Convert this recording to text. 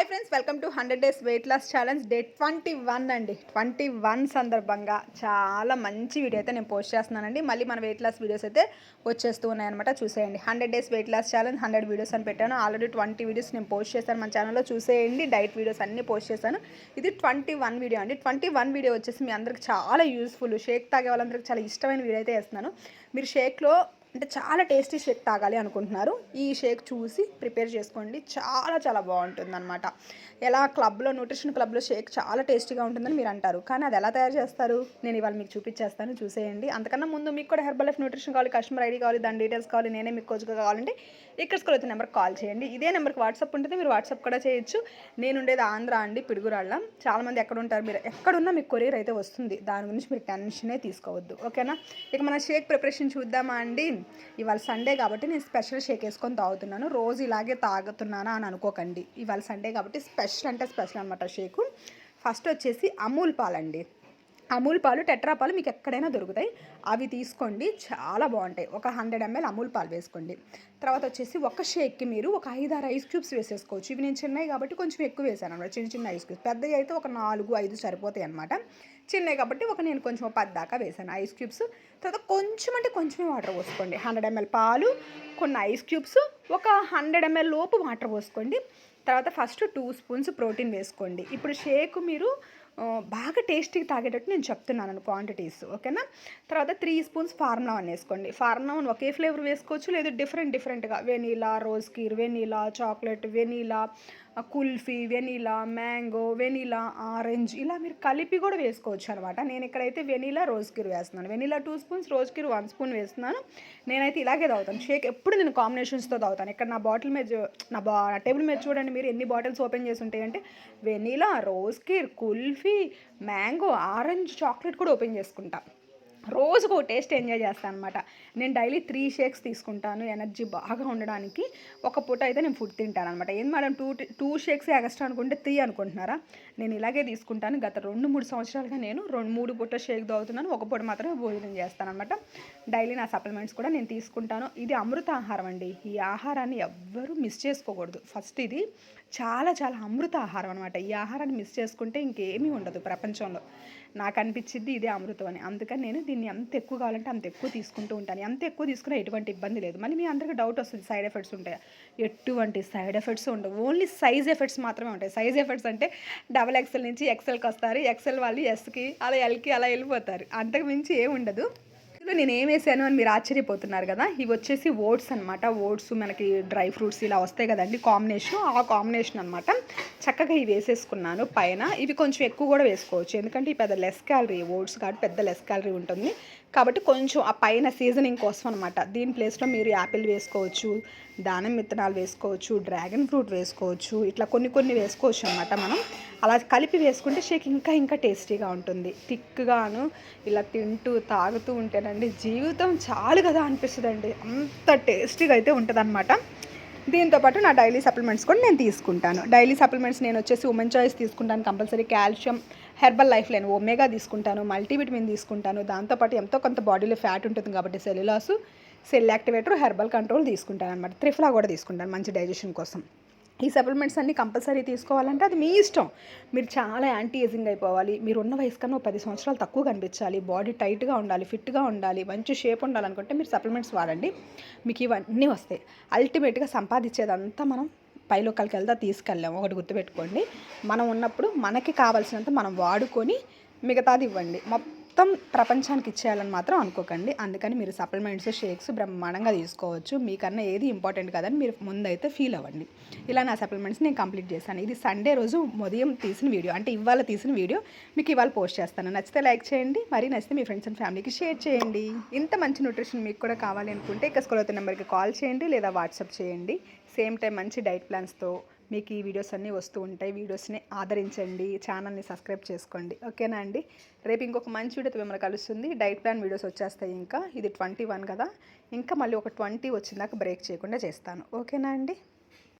Hi friends welcome to hundred days weight loss challenge. Day twenty one అండి. Twenty one సందర్భంగా చాలా మంచి video అయితే నేను పోస్ట్ చేస్తున్నానండి. మళ్ళీ మన వెయిట్ లాస్ వీడియోస్ అయితే వచ్చేస్తూ ఉన్నాయన్నమాట. చూసేయండి. Hundred days weight loss challenge hundred videos అని పెట్టాను. ఆల్రెడీ ట్వంటీ వీడియోస్ నేను పోస్ట్ చేశాను మన ఛానల్లో. చూసేయండి. డైట్ వీడియోస్ అన్నీ పోస్ట్ చేశాను. ఇది ట్వంటీ వన్ వీడియో అండి. ట్వంటీ వన్ వీడియో వచ్చేసి మీ అందరికి చాలా యూస్ఫుల్. షేక్ తాగే వాళ్ళందరికీ చాలా ఇష్టమైన వీడియో అయితే వేస్తున్నాను. మీరు షేక్లో అంటే చాలా టేస్టీ షేక్ తాగాలి అనుకుంటున్నారు. ఈ షేక్ చూసి ప్రిపేర్ చేసుకోండి. చాలా చాలా బాగుంటుంది అనమాట ఎలా క్లబ్లో న్యూట్రిషన్ క్లబ్లో షేక్ చాలా టేస్టీగా ఉంటుందని మీరు అంటారు. కానీ అది ఎలా తయారు చేస్తారు? నేను ఇవాళ మీకు చూపించేస్తాను చూసేయండి. అంతకన్నా ముందు మీకు కూడా హెర్బల్ లైఫ్ న్యూట్రిషన్ కావాలి కస్టమర్ ఐడి కావాలి దాని డీటెయిల్స్ కావాలి నేనే మీకు కోచ్గా కావాలంటే ఇక్కడ స్కూల్ అయితే నెంబర్కి కాల్ చేయండి. ఇదే నెంబర్కి వాట్సాప్ ఉంటుంది. మీరు వాట్సాప్ కూడా చేయొచ్చు. నేను ఉండేది ఆంధ్ర అండి పిడుగురాళ్ళ. చాలామంది ఎక్కడ ఉంటారు? మీరు ఎక్కడున్నా మీకు కొరియర్ అయితే వస్తుంది. దాని గురించి మీరు టెన్షనే తీసుకోవద్దు. ఓకేనా? ఇక మన షేక్ ప్రిపరేషన్ చూద్దామా అండి? ఇవాళ సండే కాబట్టి నేను స్పెషల్ షేక్ వేసుకొని తాగుతున్నాను. రోజు ఇలాగే తాగుతున్నానా అని అనుకోకండి. ఇవాళ సండే కాబట్టి స్పెషల్ అంటే స్పెషల్ అనమాట షేకు ఫస్ట్ వచ్చేసి అమూల్ పాలండి. అమూల్ పాలు టెట్రా పాలు మీకు ఎక్కడైనా దొరుకుతాయి. అవి తీసుకోండి చాలా బాగుంటాయి. ఒక హండ్రెడ్ ఎంఎల్ అమూల్ పాలు వేసుకోండి. తర్వాత వచ్చేసి ఒక షేక్కి మీరు ఒక ఐదు ఆరు ఐస్ క్యూబ్స్ వేసేసుకోవచ్చు. ఇవి నేను చిన్నవి కాబట్టి కొంచెం ఎక్కువ వేసాను అనమాట. చిన్న చిన్న ఐస్ క్యూబ్స్. పెద్దవి అయితే ఒక నాలుగు ఐదు సరిపోతాయి అనమాట. చిన్నవి కాబట్టి ఒక నేను కొంచెం పది దాకా వేసాను ఐస్ క్యూబ్స్. తర్వాత కొంచెం అంటే కొంచెమే వాటర్ పోసుకోండి. హండ్రెడ్ ఎంఎల్ పాలు కొన్ని ఐస్ క్యూబ్స్ ఒక హండ్రెడ్ ఎంఎల్ లోపు వాటర్ పోసుకోండి. తర్వాత ఫస్ట్ టూ స్పూన్స్ ప్రోటీన్ వేసుకోండి. ఇప్పుడు షేక్ మీరు బాగా టేస్టీగా తాగేటట్టు నేను చెప్తున్నాను క్వాంటిటీస్ ఓకేనా? తర్వాత త్రీ స్పూన్స్ ఫార్ములా వన్ వేసుకోండి. ఫార్ములా వన్ ఒకే ఫ్లేవర్ వేసుకోవచ్చు లేదు డిఫరెంట్ డిఫరెంట్గా vanilla rose kheer vanilla chocolate vanilla kulfi vanilla mango vanilla orange ఇలా మీరు కలిపి కూడా వేసుకోవచ్చు అనమాట నేను ఇక్కడైతే వెనీలా రోజ్ కీర్ వేస్తున్నాను. Vanilla two spoons rose kheer one spoon వేస్తున్నాను. నేనైతే ఇలాగే తాగుతాను. షేక్ ఎప్పుడు నేను కాంబినేషన్స్తో తాగుతాను. ఇక్కడ నా బాటిల్ మీద నా బా టేబుల్ మీద చూడండి మీరు ఎన్ని బాటిల్స్ ఓపెన్ చేసి ఉంటాయంటే vanilla rose kheer kulfi mango orange chocolate కూడా ఓపెన్ చేసుకుంటాను రోజుకు టేస్ట్ ఎంజాయ్ చేస్తాను అనమాట నేను డైలీ త్రీ షేక్స్ తీసుకుంటాను ఎనర్జీ బాగా ఉండడానికి. ఒక పూట అయితే నేను ఫుడ్ తింటాను అనమాట ఏం madam two two shakes extra అనుకుంటే త్రీ అనుకుంటున్నారా? నేను ఇలాగే తీసుకుంటాను. గత రెండు మూడు సంవత్సరాలుగా నేను రెండు మూడు పూట షేక్ తాగుతున్నాను. ఒక పూట మాత్రమే భోజనం చేస్తాను అనమాట డైలీ నా సప్లిమెంట్స్ కూడా నేను తీసుకుంటాను. ఇది అమృత ఆహారం అండి. ఈ ఆహారాన్ని ఎవ్వరూ మిస్ చేసుకోకూడదు. ఫస్ట్ ఇది చాలా చాలా అమృత ఆహారం అనమాట ఈ ఆహారాన్ని మిస్ చేసుకుంటే ఇంకేమీ ఉండదు ప్రపంచంలో. నాకు అనిపించింది ఇదే అమృతం అని. అందుకని నేను దీన్ని ఎంత ఎక్కువ కావాలంటే అంత ఎక్కువ తీసుకుంటూ ఉంటాను. ఎంత ఎక్కువ తీసుకున్నా ఎటువంటి ఇబ్బంది లేదు. మళ్ళీ మీ అందరికీ డౌట్ వస్తుంది సైడ్ ఎఫెక్ట్స్ ఉంటాయి? ఎటువంటి సైడ్ ఎఫెక్ట్స్ ఉండవు. ఓన్లీ సైజ్ ఎఫెక్ట్స్ మాత్రమే ఉంటాయి. సైజ్ ఎఫెక్ట్స్ అంటే డబల్ ఎక్సెల్ నుంచి ఎక్సెల్కి వస్తారు. ఎక్సెల్ వాళ్ళు ఎస్కి అలా ఎల్కి అలా వెళ్ళిపోతారు. అంతకు మించి ఏముండదు ఉండదు. ఇందులో నేను ఏం వేసాను అని మీరు ఆశ్చర్యపోతున్నారు కదా ఇవి వచ్చేసి ఓట్స్ అనమాట ఓట్స్ మనకి డ్రై ఫ్రూట్స్ ఇలా వస్తాయి కదండి కాంబినేషన్. ఆ కాంబినేషన్ అనమాట చక్కగా ఇవి వేసేసుకున్నాను పైన. ఇవి కొంచెం ఎక్కువ కూడా వేసుకోవచ్చు. ఎందుకంటే ఈ పెద్ద లెస్ క్యాలరీ ఓట్స్ కాబట్టి పెద్ద లెస్ క్యాలరీ ఉంటుంది. కాబట్టి కొంచెం ఆ పైన సీజనింగ్ కోసం అనమాట దీని ప్లేస్లో మీరు యాపిల్ వేసుకోవచ్చు దానం విత్తనాలు వేసుకోవచ్చు డ్రాగన్ ఫ్రూట్ వేసుకోవచ్చు ఇట్లా కొన్ని కొన్ని వేసుకోవచ్చు అనమాట మనం. అలా కలిపి వేసుకుంటే షేక్ ఇంకా ఇంకా టేస్టీగా ఉంటుంది. థిక్గాను ఇలా తింటూ తాగుతూ ఉంటేనండి జీవితం చాలు కదా అనిపిస్తుందండి. అంత టేస్టీగా అయితే ఉంటుంది దీంతో పాటు నా డైలీ సప్లిమెంట్స్ కూడా నేను తీసుకుంటాను. డైలీ సప్లిమెంట్స్ నేను వచ్చేసి ఉమెన్ చాయిస్ తీసుకుంటాను compulsory calcium Herbalife line omega తీసుకుంటాను మల్టీవిటమిన్ తీసుకుంటాను. దాంతోపాటు ఎంతో కొంత బాడీలో ఫ్యాట్ ఉంటుంది కాబట్టి సెల్యులాసు సెల్ యాక్టివేటర్ హెర్బల్ కంట్రోల్ తీసుకుంటాను అనమాట త్రిఫలా కూడా తీసుకుంటాను మంచి డైజెషన్ కోసం. ఈ సప్లిమెంట్స్ అన్నీ కంపల్సరీ తీసుకోవాలంటే అది మీ ఇష్టం. మీరు చాలా యాంటీ ఏజింగ్ అయిపోవాలి. మీరు ఉన్న వయసు కన్నా ఒక పది సంవత్సరాలు తక్కువ కనిపించాలి. బాడీ టైట్గా ఉండాలి ఫిట్గా ఉండాలి మంచి షేప్ ఉండాలనుకుంటే మీరు సప్లిమెంట్స్ వాడండి. మీకు ఇవన్నీ వస్తాయి. అల్టిమేట్గా సంపాదించేదంతా మనం పైలోకాలకి వెళ్తా తీసుకెళ్ళాము. ఒకటి గుర్తుపెట్టుకోండి. మనం ఉన్నప్పుడు మనకి కావాల్సినంత మనం వాడుకొని మిగతాది ఇవ్వండి. మొత్తం ప్రపంచానికి ఇచ్చేయాలని మాత్రం అనుకోకండి. అందుకని మీరు సప్లిమెంట్స్ షేక్స్ బ్రహ్మాండంగా తీసుకోవచ్చు. మీకన్నా ఏది ఇంపార్టెంట్ కాదని మీరు ముందైతే ఫీల్ అవ్వండి. ఇలా నా సప్లిమెంట్స్ నేను కంప్లీట్ చేశాను. ఇది సండే రోజు ఉదయం తీసిన వీడియో అంటే ఇవాళ తీసిన వీడియో మీకు ఇవాళ పోస్ట్ చేస్తాను. నచ్చితే లైక్ చేయండి. మరి నచ్చితే మీ ఫ్రెండ్స్ అండ్ ఫ్యామిలీకి షేర్ చేయండి. ఇంత మంచి న్యూట్రిషన్ మీకు కూడా కావాలి అనుకుంటే ఇక స్కూల్ అవుతున్న నెంబర్కి కాల్ చేయండి లేదా వాట్సాప్ చేయండి. సేమ్ టైం మంచి డైట్ ప్లాన్స్తో మీకు ఈ వీడియోస్ అన్నీ వస్తూ ఉంటాయి. వీడియోస్ని ఆదరించండి. ఛానల్ని సబ్స్క్రైబ్ చేసుకోండి. ఓకేనా అండి? రేపు ఇంకొక మంచి వీడియోతో మిమ్మల్ని కలుస్తుంది. డైట్ ప్లాన్ వీడియోస్ వచ్చేస్తాయి ఇంకా. ఇది ట్వంటీ వన్ కదా. ఇంకా మళ్ళీ ఒక ట్వంటీ వచ్చిందాక బ్రేక్ చేయకుండా చేస్తాను. ఓకేనా అండి?